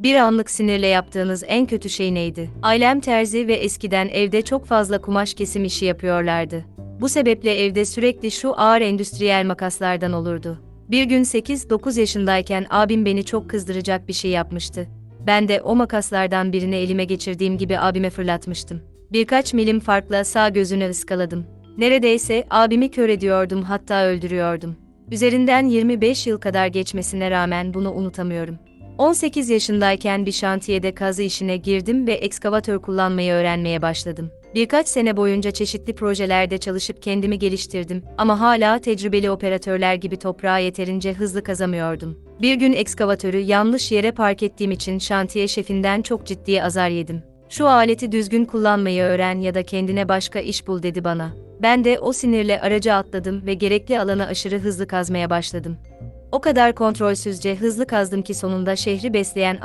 Bir anlık sinirle yaptığınız en kötü şey neydi? Ailem terzi ve eskiden evde çok fazla kumaş kesim işi yapıyorlardı. Bu sebeple evde sürekli şu ağır endüstriyel makaslardan olurdu. Bir gün 8-9 yaşındayken abim beni çok kızdıracak bir şey yapmıştı. Ben de o makaslardan birini elime geçirdiğim gibi abime fırlatmıştım. Birkaç milim farkla sağ gözünü ıskaladım. Neredeyse abimi kör ediyordum hatta öldürüyordum. Üzerinden 25 yıl kadar geçmesine rağmen bunu unutamıyorum. 18 yaşındayken bir şantiyede kazı işine girdim ve ekskavatör kullanmayı öğrenmeye başladım. Birkaç sene boyunca çeşitli projelerde çalışıp kendimi geliştirdim ama hala tecrübeli operatörler gibi toprağı yeterince hızlı kazamıyordum. Bir gün ekskavatörü yanlış yere park ettiğim için şantiye şefinden çok ciddi azar yedim. Şu aleti düzgün kullanmayı öğren ya da kendine başka iş bul dedi bana. Ben de o sinirle araca atladım ve gerekli alana aşırı hızlı kazmaya başladım. O kadar kontrolsüzce hızlı kazdım ki sonunda şehri besleyen